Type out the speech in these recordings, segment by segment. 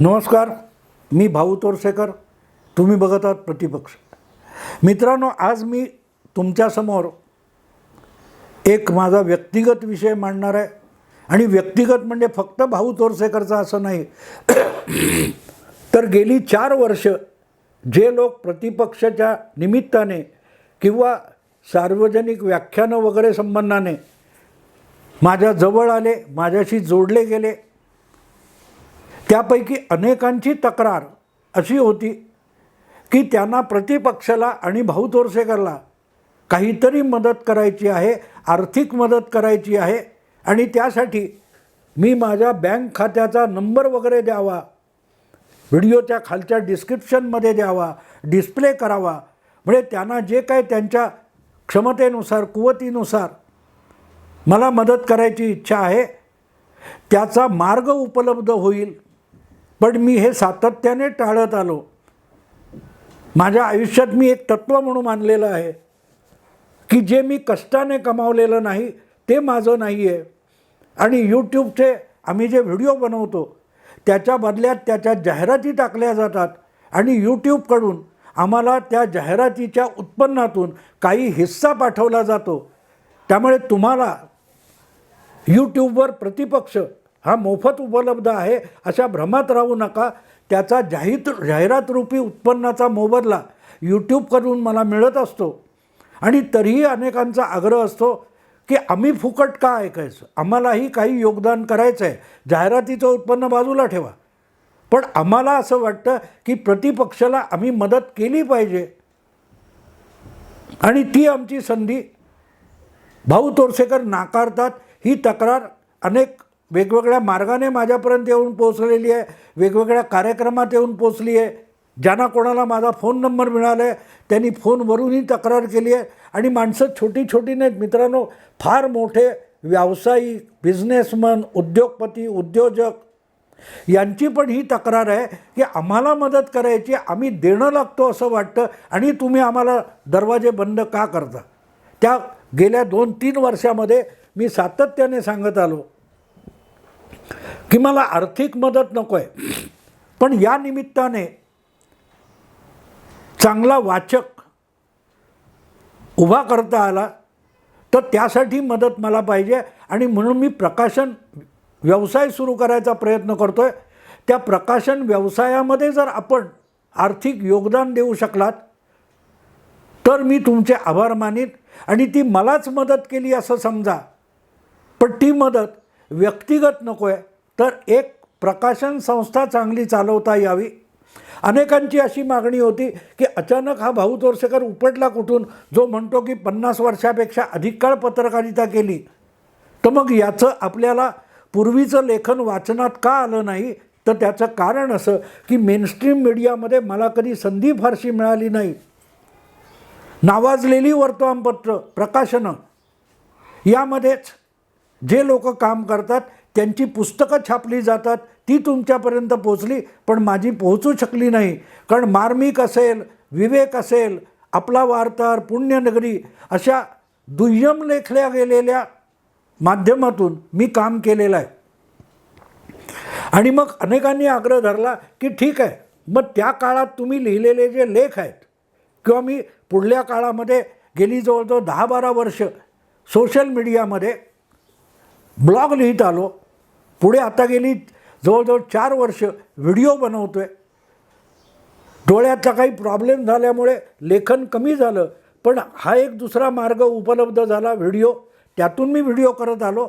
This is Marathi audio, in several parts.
नमस्कार मी भाऊ तोरसेकर. तुम्ही बघत आहात प्रतिपक्ष. मित्रांनो आज मी तुमच्यासमोर एक माझा व्यक्तिगत विषय मांडणार आहे. आणि व्यक्तिगत म्हणजे फक्त भाऊ तोरसेकरचा असं नाही. तर गेली चार वर्ष जे लोक प्रतिपक्षाच्या निमित्ताने किंवा सार्वजनिक व्याख्यानं वगैरे संबंधाने माझ्या जवळ आले माझ्याशी जोडले गेले त्यापैकी अनेकांची तक्रार अशी होती की त्यांना प्रतिपक्षाला आणि भाऊ तोरसेकरला काहीतरी मदत करायची आहे आर्थिक मदत करायची आहे आणि त्यासाठी मी माझ्या बँक खात्याचा नंबर वगैरे द्यावा व्हिडिओच्या खालच्या डिस्क्रिप्शनमध्ये द्यावा डिस्प्ले करावा. म्हणजे त्यांना जे काय त्यांच्या क्षमतेनुसार कुवतीनुसार मला मदत करायची इच्छा आहे त्याचा मार्ग उपलब्ध होईल. पण मी हे सातत्याने टाळत आलो. माझ्या आयुष्यात मी एक तत्त्व म्हणून मानलेलं आहे की जे मी कष्टाने कमावलेलं नाही ते माझं नाही आहे आणि यूट्यूबचे आम्ही जे व्हिडिओ बनवतो त्याच्या बदल्यात त्याच्या जाहिराती टाकल्या जातात आणि यूट्यूबकडून आम्हाला त्या जाहिरातीच्या उत्पन्नातून काही हिस्सा पाठवला जातो. त्यामुळे तुम्हाला यूट्यूबवर प्रतिपक्ष हा मोफत उपलब्ध आहे अशा भ्रमात राहू नका. त्याचा जाहीर जाहिरातरूपी उत्पन्नाचा मोबदला यूट्यूबकडून मला मिळत असतो. आणि तरीही अनेकांचा आग्रह असतो की आम्ही फुकट का ऐकायचं? आम्हालाही काही योगदान करायचं आहे जाहिरातीचं उत्पन्न बाजूला ठेवा. पण आम्हाला असं वाटतं की प्रतिपक्षाला आम्ही मदत केली पाहिजे. आणि ती आमची संधी भाऊ तोरसेकर नाकारतात. ही तक्रार अनेक वेगवेगळ्या मार्गाने माझ्यापर्यंत येऊन पोचलेली आहे. वेगवेगळ्या कार्यक्रमात येऊन पोचली आहे. ज्यांना कोणाला माझा फोन नंबर मिळाला आहे त्यांनी फोनवरूनही तक्रार केली आहे. आणि माणसं छोटी छोटी नाहीत. मित्रांनो फार मोठे व्यावसायिक बिझनेसमन उद्योगपती उद्योजक यांची पण ही तक्रार आहे की आम्हाला मदत करायची आम्ही देणं लागतो असं वाटतं आणि तुम्ही आम्हाला दरवाजे बंद का करता? त्या गेल्या दोन तीन वर्षामध्ये मी सातत्याने सांगत आलो की मला आर्थिक मदत नको आहे पण या निमित्ताने चांगला वाचक उभा करता आला तर त्यासाठी मदत मला पाहिजे. आणि म्हणून मी प्रकाशन व्यवसाय सुरू करायचा प्रयत्न करतो आहे त्या प्रकाशन व्यवसायामध्ये जर आपण आर्थिक योगदान देऊ शकलात तर मी तुमचे आभार मानीन. आणि ती मलाच मदत केली असं समजा. पण ती मदत व्यक्तिगत नको आहे तर एक प्रकाशन संस्था चांगली चालवता यावी. अनेकांची अशी मागणी होती की अचानक हा भाऊ तोरसेकर उपटला कुठून जो म्हणतो की पन्नास वर्षापेक्षा अधिक काळ पत्रकारिता केली. तर मग याचं आपल्याला पूर्वीचं लेखन वाचनात का आलं नाही? तर त्याचं कारण असं की मेनस्ट्रीम मीडियामध्ये मला कधी संधी फारशी मिळाली नाही. नावाजलेली वर्तमानपत्र प्रकाशनं. यामध्येच जे लोक काम करतात त्यांची पुस्तकं छापली जातात ती तुमच्यापर्यंत पोचली पण माझी पोहोचू शकली नाही. कारण मार्मिक असेल विवेक असेल आपला वार्ताहर पुण्यनगरी अशा दुय्यम लेखल्या गेलेल्या माध्यमातून मी काम केलेलं आहे. आणि मग अनेकांनी आग्रह धरला की ठीक आहे मग त्या काळात तुम्ही लिहिलेले जे लेख आहेत किंवा मी पुढल्या काळामध्ये गेली जवळजवळ दहा बारा वर्ष सोशल मीडियामध्ये ब्लॉग लिहित आलो. पुढे आता गेली जवळजवळ चार वर्ष व्हिडिओ बनवतो आहे डोळ्याचा काही प्रॉब्लेम झाल्यामुळे लेखन कमी झालं पण हा एक दुसरा मार्ग उपलब्ध झाला व्हिडिओ. त्यातून मी व्हिडिओ करत आलो.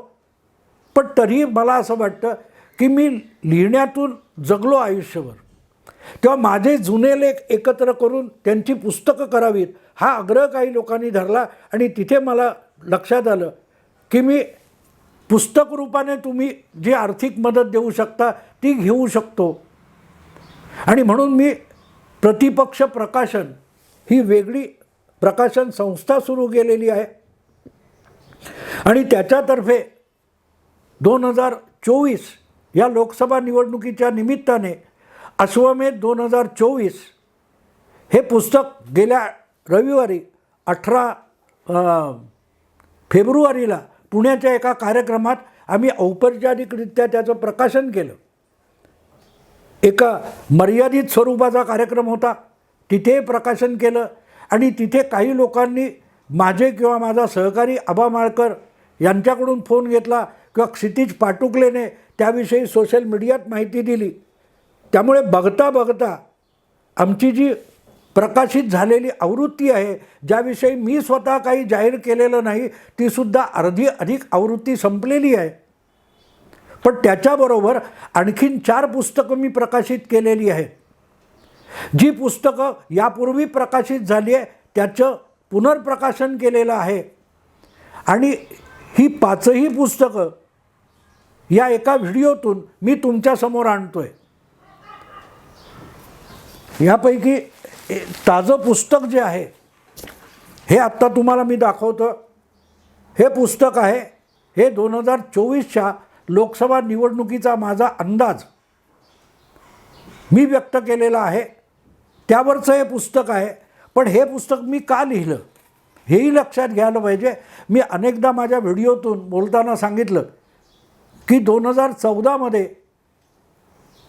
पण तरीही मला असं वाटतं की मी लिहिण्यातून जगलो आयुष्यभर. तेव्हा माझे जुने लेख एकत्र करून त्यांची पुस्तकं करावीत हा आग्रह काही लोकांनी धरला आणि तिथे मला लक्षात आलं की मी पुस्तक रूपाने तुम्ही जी आर्थिक मदत देऊ शकता ती घेऊ शकतो. आणि म्हणून मी प्रतिपक्ष प्रकाशन ही वेगळी प्रकाशन संस्था सुरू केलेली आहे. आणि त्याच्यातर्फे दोन हजार चोवीस या लोकसभा निवडणुकीच्या निमित्ताने अश्वमेध दोन हजार चोवीस हे पुस्तक गेल्या रविवारी अठरा फेब्रुवारीला पुण्याच्या एका कार्यक्रमात आम्ही औपचारिकरित्या त्याचं प्रकाशन केलं. एका मर्यादित स्वरूपाचा कार्यक्रम होता. तिथे प्रकाशन केलं आणि तिथे काही लोकांनी माझे किंवा माझा सहकारी आबा माळकर यांच्याकडून फोन घेतला किंवा क्षितिज पाटुकलेने त्याविषयी सोशल मीडियात माहिती दिली. त्यामुळे बघता बघता आमची जी प्रकाशित झालेली आवृत्ती आहे. ज्याविषयी मी स्वतः काही जाहीर केलेलं नाही तीसुद्धा अर्धी अधिक आवृत्ती संपलेली आहे. पण त्याच्याबरोबर आणखीन चार पुस्तकं मी प्रकाशित केलेली आहे जी पुस्तकं यापूर्वी प्रकाशित झाली आहे त्याचं पुनर्प्रकाशन केलेलं आहे. आणि ही पाचही पुस्तकं या एका व्हिडिओतून मी तुमच्यासमोर आणतो आहे यापैकी ताजं पुस्तक जे आहे हे आत्ता तुम्हाला मी दाखवतं हे पुस्तक आहे हे दोन हजार चोवीसच्या लोकसभा निवडणुकीचा माझा अंदाज. मी व्यक्त केलेला आहे त्यावरचं हे पुस्तक आहे पण हे पुस्तक मी का लिहिलं? हेही लक्षात घ्यायला पाहिजे. मी अनेकदा माझ्या व्हिडिओतून बोलताना सांगितलं की दोन हजार चौदामध्ये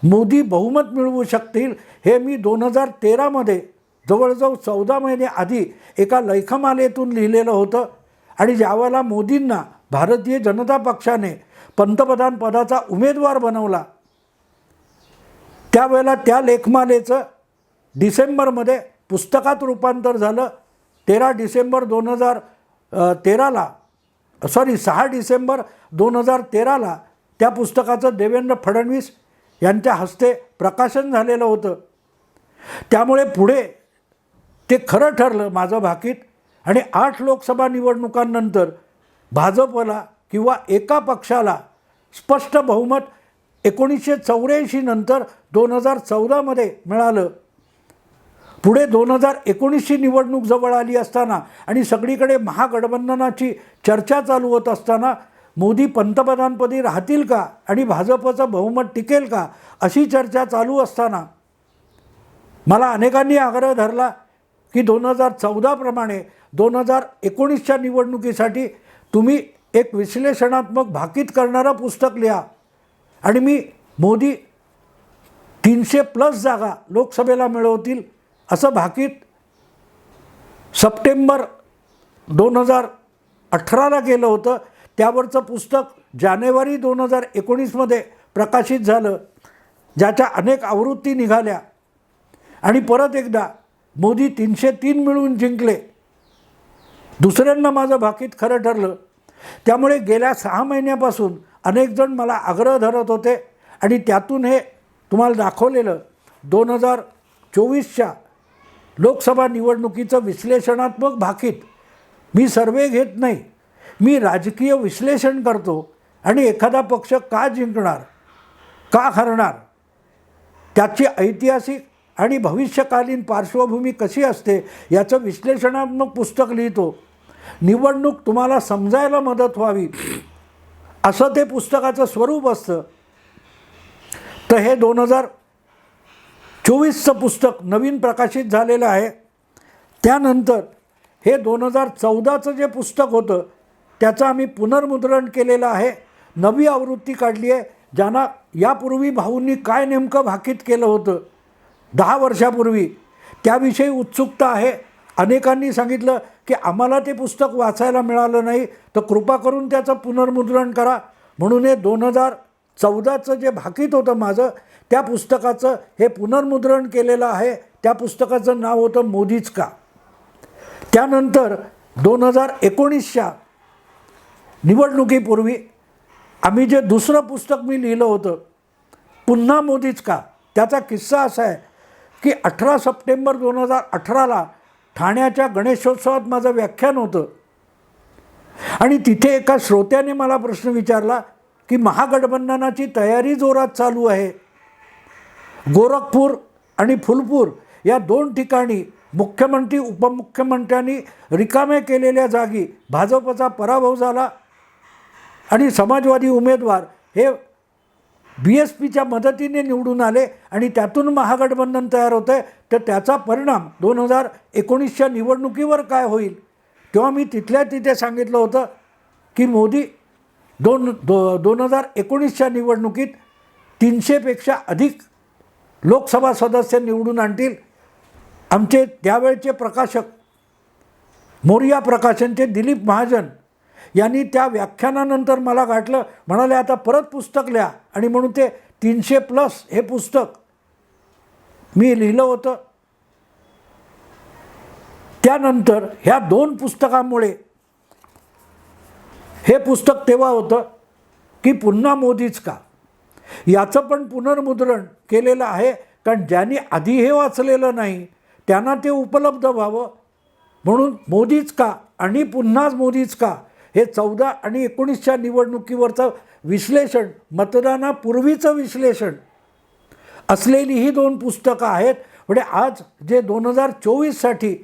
मोदी बहुमत मिळवू शकतील हे मी दोन हजार तेरामध्ये जवळजवळ चौदा महिने आधी एका लेखमालेतून लिहिलेलं होतं. आणि ज्यावेळेला मोदींना भारतीय जनता पक्षाने पंतप्रधान पदाचा उमेदवार बनवला त्यावेळेला त्या लेखमालेचं डिसेंबरमध्ये पुस्तकात रूपांतर झालं. तेरा डिसेंबर दोन हजार तेराला सॉरी सहा डिसेंबर दोन हजार तेराला त्या पुस्तकाचं देवेंद्र फडणवीस यांच्या हस्ते प्रकाशन झालेलं होतं. त्यामुळे पुढे ते खरं ठरलं माझं भाकीत आणि आठ लोकसभा निवडणुकांनंतर भाजपला किंवा एका पक्षाला स्पष्ट बहुमत एकोणीसशे चौऱ्याऐंशी नंतर दोन हजार चौदामध्ये मिळालं. पुढे दोन हजार एकोणीसची निवडणूक जवळ आली असताना आणि सगळीकडे महागठबंधनाची चर्चा चालू होत असताना मोदी पंतप्रधानपदी राहतील का? आणि भाजपचं बहुमत टिकेल का? अशी चर्चा चालू असताना मला अनेकांनी आग्रह धरला की दोन हजार चौदाप्रमाणे दोन हजार एकोणीसच्या निवडणुकीसाठी तुम्ही एक विश्लेषणात्मक भाकीत करणारं पुस्तक लिहा. आणि मी मोदी तीनशे प्लस जागा लोकसभेला मिळवतील असं भाकीत सप्टेंबर दोन हजार अठराला केलं होतं. त्यावरचं पुस्तक जानेवारी दोन हजार एकोणीसमध्ये प्रकाशित झालं. ज्याच्या अनेक आवृत्ती निघाल्या. आणि परत एकदा मोदी तीनशे तीन मिळून जिंकले. दुसऱ्यांना माझं भाकीत खरं ठरलं. त्यामुळे गेल्या सहा महिन्यापासून अनेक जण मला आग्रह धरत होते आणि त्यातून हे तुम्हाला दाखवलेलं दोन हजार चोवीसच्या लोकसभा निवडणुकीचं विश्लेषणात्मक भाकीत मी सर्वे घेत नाही. मी राजकीय विश्लेषण करतो आणि एखादा पक्ष का जिंकणार का हरणार त्याची ऐतिहासिक आणि भविष्यकालीन पार्श्वभूमी कशी असते याचं विश्लेषणात्मक पुस्तक लिहितो. निवडणूक तुम्हाला समजायला मदत व्हावी असं ते पुस्तकाचं स्वरूप असतं. तर हे दोन हजार चोवीसचं पुस्तक नवीन प्रकाशित झालेलं आहे. त्यानंतर हे दोन हजार चौदाचं जे पुस्तक होतं त्याचं आम्ही पुनर्मुद्रण केलेलं आहे. नवी आवृत्ती काढली आहे. ज्यांना यापूर्वी भाऊंनी काय नेमकं भाकीत केलं होतं? दहा वर्षापूर्वी. त्याविषयी उत्सुकता आहे. अनेकांनी सांगितलं की आम्हाला ते पुस्तक वाचायला मिळालं नाही तर कृपा करून त्याचं पुनर्मुद्रण करा. म्हणून हे दोन हजार चौदाचं जे भाकीत होतं माझं त्या पुस्तकाचं हे पुनर्मुद्रण केलेलं आहे. त्या पुस्तकाचं नाव होतं मोदीच का? त्यानंतर दोन हजार एकोणीसच्या निवडणुकीपूर्वी आम्ही जे दुसरं पुस्तक मी लिहिलं होतं पुन्हा मोदीच का? त्याचा किस्सा असा आहे की अठरा सप्टेंबर दोन हजार अठराला ठाण्याच्या गणेशोत्सवात माझं व्याख्यान होतं. आणि तिथे एका श्रोत्याने मला प्रश्न विचारला की महागठबंधनाची तयारी जोरात चालू आहे. गोरखपूर आणि फुलपूर या दोन ठिकाणी मुख्यमंत्री उपमुख्यमंत्र्यांनी रिकामे केलेल्या जागी भाजपचा पराभव झाला. आणि समाजवादी उमेदवार हे बी एस पीच्या मदतीने निवडून आले आणि त्यातून महागठबंधन तयार होतं आहे तर त्याचा परिणाम दोन हजार एकोणीसच्या निवडणुकीवर काय होईल? तेव्हा मी तिथल्या तिथे सांगितलं होतं की मोदी दोन दो दोन हजार एकोणीसच्या निवडणुकीत तीनशेपेक्षा अधिक लोकसभा सदस्य निवडून आणतील. आमचे त्यावेळचे प्रकाशक मोरिया प्रकाशनचे दिलीप महाजन यांनी त्या व्याख्यानानंतर मला गाठलं म्हणाले आता परत पुस्तक लिहा. आणि म्हणून ते तीनशे प्लस हे पुस्तक मी लिहिलं होतं. त्यानंतर ह्या दोन पुस्तकांमुळे हे पुस्तक तेव्हा होतं की पुन्हा मोदीच का? याचं पण पुनर्मुद्रण केलेलं आहे कारण ज्यांनी आधी हे वाचलेलं नाही त्यांना ते उपलब्ध व्हावं म्हणून मोदीच का आणि पुन्हाच मोदीच का? हे चौदा आणि एकोणीसच्या निवडणुकीवरचं विश्लेषण मतदानापूर्वीचं विश्लेषण असलेली ही दोन पुस्तकं आहेत. म्हणजे आज जे दोन हजार चोवीससाठी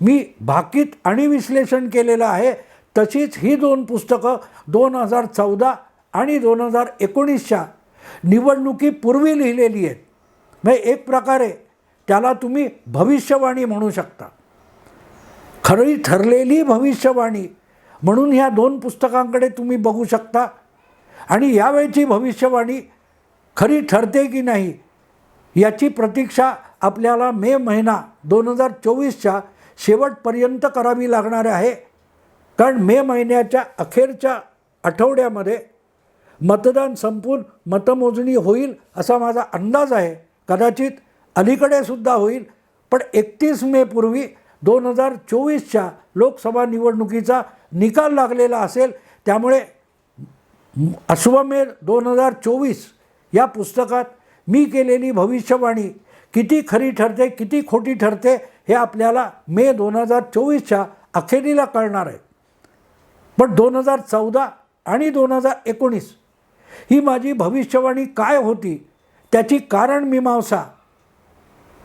मी भाकीत आणि विश्लेषण केलेलं आहे तशीच ही दोन पुस्तकं दोन हजार चौदा आणि दोन हजार एकोणीसच्या निवडणुकीपूर्वी लिहिलेली आहेत. म्हणजे एक प्रकारे त्याला तुम्ही भविष्यवाणी म्हणू शकता. खरी ठरलेली भविष्यवाणी म्हणून ह्या दोन पुस्तकांकडे तुम्ही बघू शकता. आणि यावेळची भविष्यवाणी खरी ठरते की नाही याची प्रतीक्षा आपल्याला मे महिना दोन हजार चोवीसच्या शेवटपर्यंत करावी लागणार आहे. कारण मे महिन्याच्या अखेरच्या आठवड्यामध्ये मतदान संपून मतमोजणी होईल असा माझा अंदाज आहे. कदाचित अलीकडे सुद्धा होईल पण एकतीस मेपूर्वी दोन हजार चोवीसच्या लोकसभा निवडणुकीचा निकाल लागलेला असेल त्यामुळे अश्वमेध दोन हजार चोवीस या पुस्तकात मी केलेली भविष्यवाणी किती खरी ठरते किती खोटी ठरते हे आपल्याला मे दोन हजार चोवीसच्या अखेरीला कळणार आहे. पण दोन हजार चौदा आणि दोन हजार एकोणीस ही माझी भविष्यवाणी काय होती त्याची कारण मीमांसा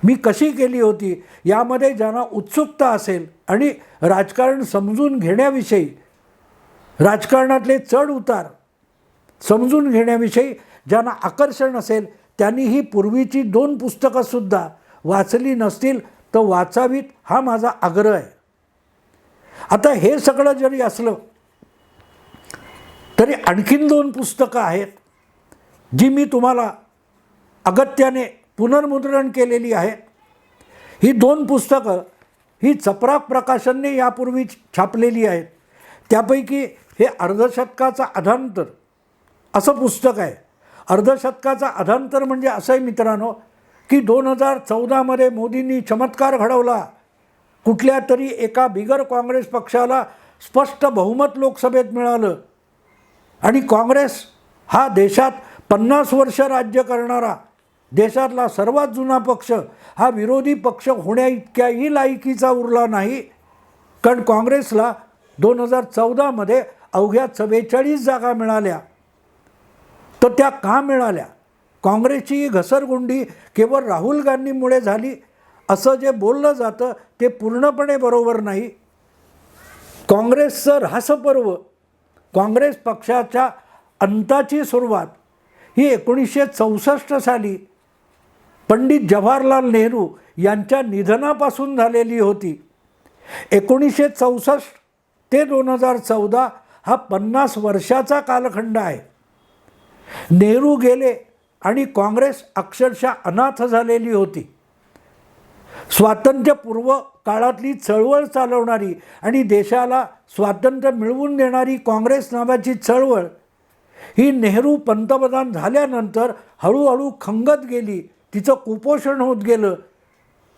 मी कशी केली होती यामध्ये ज्यांना उत्सुकता असेल आणि राजकारण समजून घेण्याविषयी राजकारणातले चढ उतार समजून घेण्याविषयी ज्यांना आकर्षण असेल त्यांनी ही पूर्वीची दोन पुस्तकंसुद्धा वाचली नसतील तर वाचावीत हा माझा आग्रह आहे. आता हे सगळं जरी असलं तरी आणखीन दोन पुस्तकं आहेत जी मी तुम्हाला अगत्याने पुनर्मुद्रण केलेली आहेत ही दोन पुस्तकं ही चपराक प्रकाशनने यापूर्वी छापलेली आहेत. त्यापैकी हे अर्धशतकाचा अधांतर असं पुस्तक आहे. अर्धशतकाचा अधांतर म्हणजे असं आहे मित्रांनो की दोन हजार चौदामध्ये मोदींनी चमत्कार घडवला. कुठल्या तरी एका बिगर काँग्रेस पक्षाला स्पष्ट बहुमत लोकसभेत मिळालं. आणि काँग्रेस हा देशात पन्नास वर्ष राज्य करणारा देशातला सर्वात जुना पक्ष हा विरोधी पक्ष होण्या इतक्याही लायकीचा उरला नाही. कारण काँग्रेसला दोन हजार चौदामध्ये अवघ्या चव्वेचाळीस जागा मिळाल्या. तर त्या का मिळाल्या? काँग्रेसची ही घसरगुंडी केवळ राहुल गांधीमुळे झाली. असं जे बोललं जातं ते पूर्णपणे बरोबर नाही. काँग्रेसचं ऱ्हासपर्व काँग्रेस पक्षाच्या अंताची सुरुवात ही एकोणीसशे चौसष्ट साली पंडित जवाहरलाल नेहरू यांच्या निधनापासून झालेली होती. एकोणीसशे चौसष्ट ते दोन हजार चौदा हा पन्नास वर्षाचा कालखंड आहे. नेहरू गेले आणि काँग्रेस अक्षरशः अनाथ झालेली होती. स्वातंत्र्यपूर्व काळातली चळवळ चालवणारी आणि देशाला स्वातंत्र्य मिळवून देणारी काँग्रेस नावाची चळवळ ही नेहरू पंतप्रधान झाल्यानंतर हळूहळू खंगत गेली तिचं कुपोषण होत गेलं.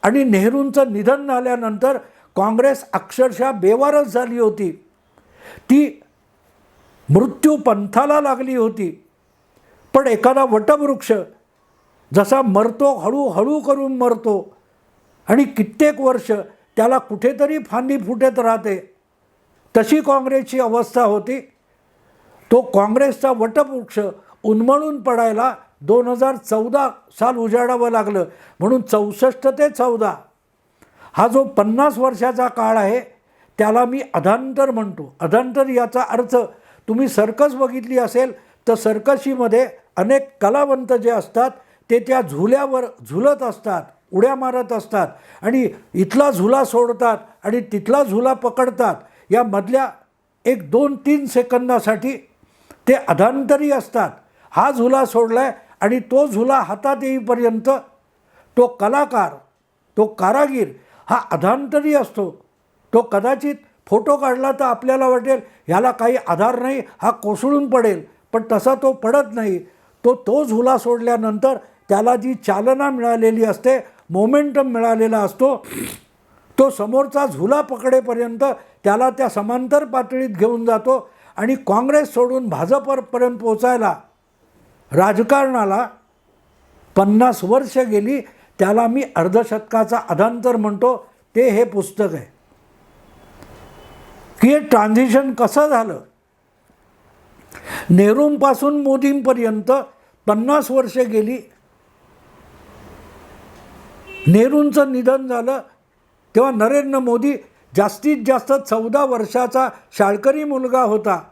आणि नेहरूंचं निधन झाल्यानंतर काँग्रेस अक्षरशः बेवारच झाली होती. ती मृत्यू पंथाला लागली होती. पण एखादा वटवृक्ष जसा मरतो हळूहळू करून मरतो आणि कित्येक वर्ष त्याला कुठेतरी फांदी फुटत राहते. तशी काँग्रेसची अवस्था होती. तो काँग्रेसचा वटवृक्ष उन्मळून पडायला दोन हजार चौदा साल उजाडावं लागलं. म्हणून चौसष्ट ते चौदा हा जो पन्नास वर्षाचा काळ आहे त्याला मी अधांतर म्हणतो. अधांतर याचा अर्थ तुम्ही सर्कस बघितली असेल तर सर्कशीमध्ये अनेक कलावंत जे असतात ते त्या झुल्यावर झुलत असतात उड्या मारत असतात आणि इथला झुला सोडतात आणि तिथला झुला पकडतात. या मधल्या एक दोन तीन सेकंदासाठी ते अधांतरी असतात. हा झुला सोडला आहे आणि तो झुला हातात येईपर्यंत तो कलाकार तो कारागीर हा अधांतरी असतो. तो कदाचित फोटो काढला तर आपल्याला वाटेल ह्याला काही आधार नाही हा कोसळून पडेल पण तसा तो पडत नाही. तो तो झुला सोडल्यानंतर त्याला जी चालना मिळालेली असते मोमेंटम मिळालेला असतो तो समोरचा झुला पकडेपर्यंत त्याला त्या समांतर पातळीत घेऊन जातो आणि काँग्रेस सोडून भाजपपर्यंत पोचायला राजकारणाला पन्नास वर्ष गेली त्याला मी अर्धशतकाचा अधांतर म्हणतो ते हे पुस्तक आहे. की हे ट्रान्झिशन कसं झालं? नेहरूंपासून मोदींपर्यंत पन्नास वर्ष गेली. नेहरूंचं निधन झालं तेव्हा नरेंद्र मोदी जास्तीत जास्त चौदा वर्षाचा शाळकरी मुलगा होता.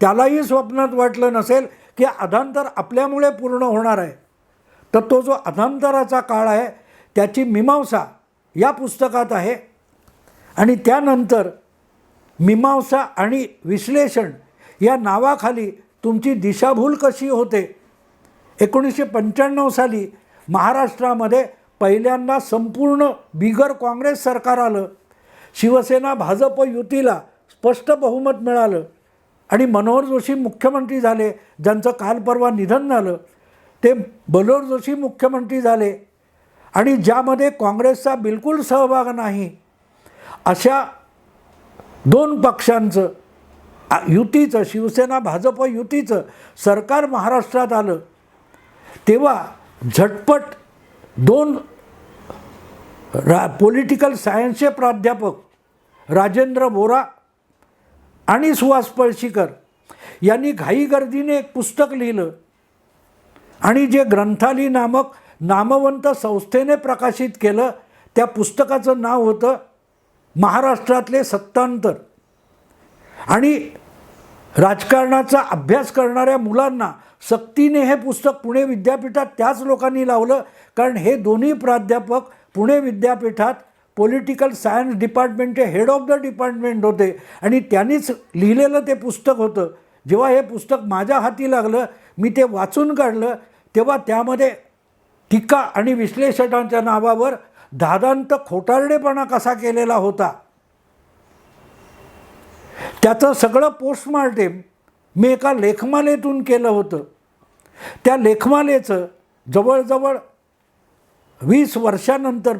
त्यालाही स्वप्नात वाटलं नसेल की अधांतर आपल्यामुळे पूर्ण होणार आहे. तर तो जो अधांतराचा काळ आहे त्याची मीमांसा या पुस्तकात आहे. आणि त्यानंतर मीमांसा आणि विश्लेषण या नावाखाली तुमची दिशाभूल कशी होते? एकोणीसशे पंच्याण्णव साली महाराष्ट्रामध्ये पहिल्यांदा संपूर्ण बिगर काँग्रेस सरकार आलं. शिवसेना भाजप युतीला स्पष्ट बहुमत मिळालं. आणि मनोहर जोशी मुख्यमंत्री झाले ज्यांचं काल परवा निधन झालं ते मनोहर जोशी मुख्यमंत्री झाले. आणि ज्यामध्ये काँग्रेसचा बिलकुल सहभाग नाही अशा दोन पक्षांचं युतीचं शिवसेना भाजप युतीचं सरकार महाराष्ट्रात आलं तेव्हा झटपट दोन रा पॉलिटिकल सायन्सचे प्राध्यापक राजेंद्र बोरा आणि सुहास पळशीकर यांनी घाईगर्दीने एक पुस्तक लिहिलं. आणि जे ग्रंथाली नामक नामवंत संस्थेने प्रकाशित केलं त्या पुस्तकाचं नाव होतं महाराष्ट्रातले सत्तांतर. आणि राजकारणाचा अभ्यास करणाऱ्या मुलांना सक्तीने हे पुस्तक पुणे विद्यापीठात त्याच लोकांनी लावलं कारण हे दोन्ही प्राध्यापक पुणे विद्यापीठात पॉलिटिकल सायन्स डिपार्टमेंटचे हेड ऑफ द डिपार्टमेंट होते. आणि त्यांनीच लिहिलेलं ते पुस्तक होतं. जेव्हा हे पुस्तक माझ्या हाती लागलं मी ते वाचून काढलं तेव्हा त्यामध्ये टीका आणि विश्लेषणाच्या नावावर दादांत खोटारडेपणा कसा केलेला होता. त्याचं सगळं पोस्टमार्टेम मी एका लेखमालेतून केलं होतं. त्या लेखमालेचं जवळजवळ वीस वर्षानंतर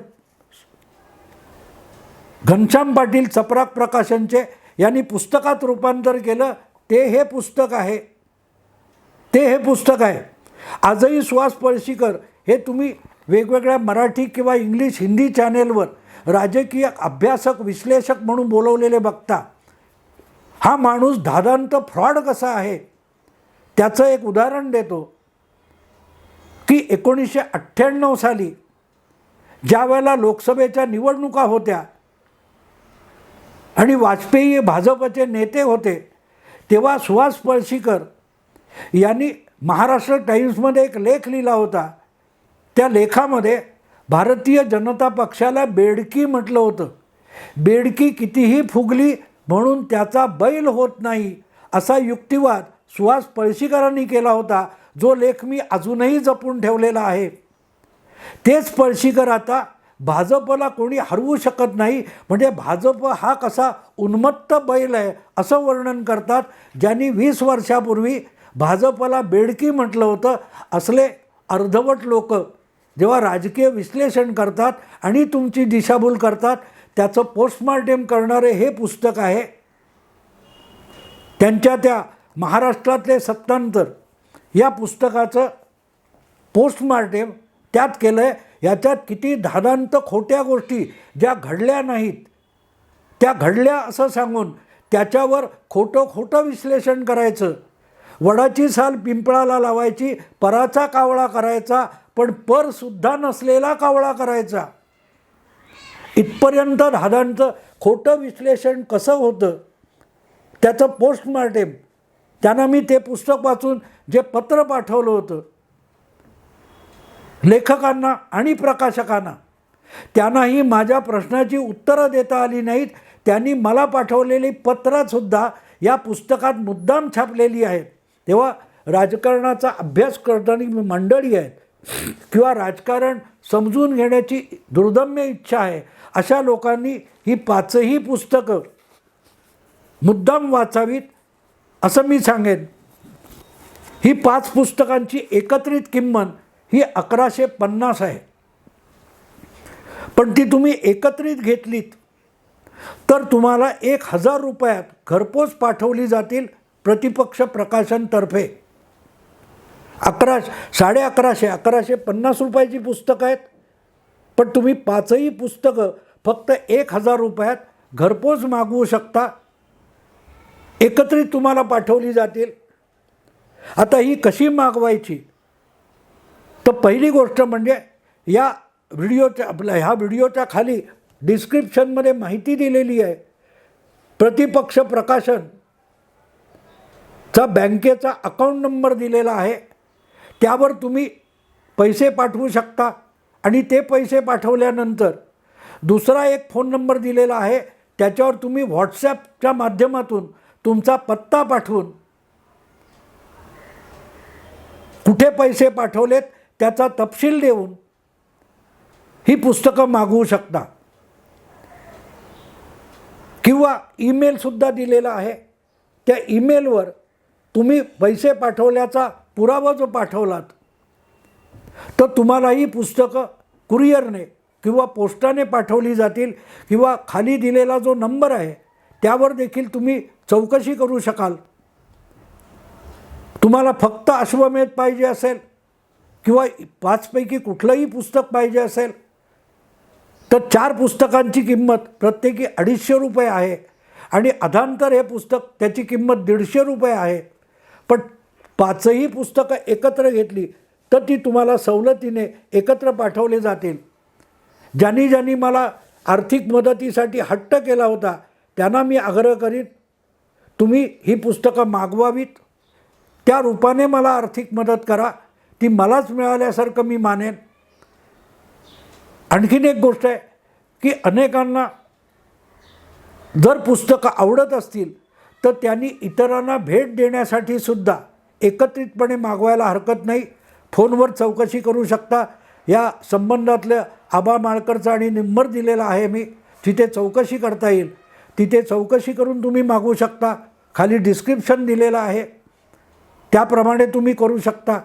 घनश्याम पाटील चपराक प्रकाशनचे यांनी पुस्तकात रूपांतर केलं ते हे पुस्तक आहे. ते हे पुस्तक आहे. आजही सुहास पळशीकर हे तुम्ही वेगवेगळ्या मराठी किंवा इंग्लिश हिंदी चॅनेलवर राजकीय अभ्यासक विश्लेषक म्हणून बोलवलेले बघता हा माणूस धादांत फ्रॉड कसा आहे? त्याचं एक उदाहरण देतो की एकोणीसशे अठ्ठ्याण्णव साली ज्या वेळेला लोकसभेच्या निवडणुका होत्या आणि वाजपेयी हे भाजपचे नेते होते तेव्हा सुहास पळशीकर यांनी महाराष्ट्र टाइम्समध्ये एक लेख लिहिला होता. त्या लेखामध्ये भारतीय जनता पक्षाला बेडकी म्हटलं होतं. बेडकी कितीही फुगली म्हणून त्याचा बैल होत नाही असा युक्तिवाद सुहास पळशीकरांनी केला होता जो लेख मी अजूनही जपून ठेवलेला आहे. तेच पळशीकर आता भाजपला कोणी हरवू शकत नाही. म्हणजे भाजप हा कसा उन्मत्त बैल आहे असं वर्णन करतात ज्यांनी वीस वर्षापूर्वी भाजपला बेडकी म्हटलं होतं. असले अर्धवट लोक जेव्हा राजकीय विश्लेषण करतात आणि तुमची दिशाभूल करतात त्याचं पोस्टमार्टम करणारे हे पुस्तक आहे. त्यांच्या त्या महाराष्ट्रातले सत्तांतर या पुस्तकाचं पोस्टमार्टेम त्यात केलं आहे याच्यात किती धादांत खोट्या गोष्टी ज्या घडल्या नाहीत. त्या घडल्या असं सांगून त्याच्यावर खोटं खोटं विश्लेषण करायचं. वडाची साल पिंपळाला लावायची पराचा कावळा करायचा पण परसुद्धा नसलेला कावळा करायचा. इथपर्यंत धादांचं खोटं विश्लेषण कसं होतं? त्याचं पोस्टमार्टेम त्यांना मी ते पुस्तक वाचून जे पत्र पाठवलं होतं. लेखकांना आणि प्रकाशकांना. त्यांनाही माझ्या प्रश्नाची उत्तरं देता आली नाहीत. त्यांनी मला पाठवलेली पत्रंसुद्धा या पुस्तकात मुद्दाम छापलेली आहेत. तेव्हा राजकारणाचा अभ्यास करणारी मंडळी आहेत. किंवा राजकारण समजून घेण्याची दुर्दम्य इच्छा आहे. अशा लोकांनी ही पाचही पुस्तकं मुद्दाम वाचावीत असं मी सांगेन. ही पाच पुस्तकांची एकत्रित किंमत ही अकराशे पन्नास आहे. पण ती तुम्ही एकत्रित घेतलीत तर तुम्हाला एक हजार रुपयात घरपोच पाठवली जातील प्रतिपक्ष प्रकाशनतर्फे. अकरा साडे अकराशे अकराशे पन्नास रुपयाची पुस्तकं आहेत. पण तुम्ही पाचही पुस्तकं फक्त एक हजार रुपयात घरपोच मागवू शकता. एकत्रित तुम्हाला पाठवली जातील. आता ही कशी मागवायची? तर पहिली गोष्ट म्हणजे या व्हिडिओच्या आपल्या ह्या व्हिडिओच्या खाली डिस्क्रिप्शनमध्ये माहिती दिलेली आहे. प्रतिपक्ष प्रकाशन चा बँकेचा अकाउंट नंबर दिलेला आहे. त्यावर तुम्ही पैसे पाठवू शकता आणि ते पैसे पाठवल्यानंतर दुसरा एक फोन नंबर दिलेला आहे. त्याच्यावर तुम्ही व्हॉट्सॲपच्या माध्यमातून तुमचा पत्ता पाठवून कुठे पैसे पाठवलेत त्याचा तपशील देऊन ही पुस्तकं मागवू शकता. किंवा ईमेलसुद्धा दिलेला आहे. त्या ईमेलवर तुम्ही पैसे पाठवल्याचा पुरावा जो पाठवलात तर तुम्हाला ही पुस्तकं कुरिअरने किंवा पोस्टाने पाठवली जातील किंवा खाली दिलेला जो नंबर आहे त्यावर देखील तुम्ही चौकशी करू शकाल. तुम्हाला फक्त अश्वमेध पाहिजे असेल किंवा पाचपैकी कुठलंही पुस्तक पाहिजे असेल तर चार पुस्तकांची किंमत प्रत्येकी अडीचशे रुपये आहे. आणि अधांतर हे पुस्तक त्याची किंमत दीडशे रुपये आहे. पण पाचही पुस्तकं एकत्र घेतली तर ती तुम्हाला सवलतीने एकत्र पाठवले जातील. ज्यांनी ज्यांनी मला आर्थिक मदतीसाठी हट्ट केला होता त्यांना मी आग्रह करीन तुम्ही ही पुस्तकं मागवावीत. त्या रूपाने मला आर्थिक मदत करा. ती मलाच मिळाल्यासारखं मी मानेन. आणखीन एक गोष्ट आहे की अनेकांना जर पुस्तकं आवडत असतील तर त्यांनी इतरांना भेट देण्यासाठी सुद्धा एकत्रितपणे मागवायला हरकत नाही. फोनवर चौकशी करू शकता. या संबंधातलं आबा माळकरचा आणि नंबर दिलेला आहे मी. तिथे चौकशी करता येईल. तिथे चौकशी करून तुम्ही मागवू शकता. खाली डिस्क्रिप्शन दिलेलं आहे. त्याप्रमाणे तुम्ही करू शकता.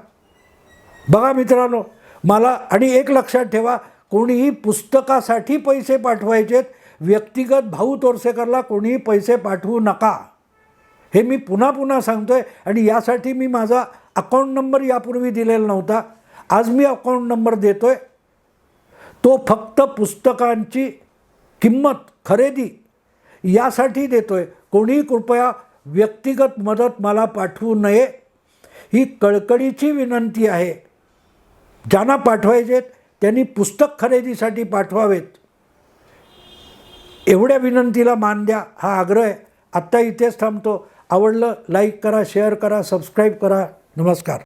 बघा मित्रांनो मला आणि एक लक्षात ठेवा कोणीही पुस्तकासाठी पैसे पाठवायचेत व्यक्तिगत भाऊ तोरसेकरला कोणीही पैसे पाठवू नका. हे मी पुन्हा पुन्हा सांगतो आहे आणि यासाठी मी माझा अकाउंट नंबर यापूर्वी दिलेला नव्हता. आज मी अकाउंट नंबर देतो आहे तो फक्त पुस्तकांची किंमत खरेदी यासाठी देतो आहे कोणीही कृपया व्यक्तिगत मदत मला पाठवू नये ही कळकळीची विनंती आहे. ज्यांना पाठवायचेत त्यांनी पुस्तक खरेदीसाठी पाठवावेत. एवढ्या विनंतीला मान द्या हा आग्रह आहे. आत्ता इथेच थांबतो. आवडलं लाईक करा शेअर करा सबस्क्राईब करा. नमस्कार.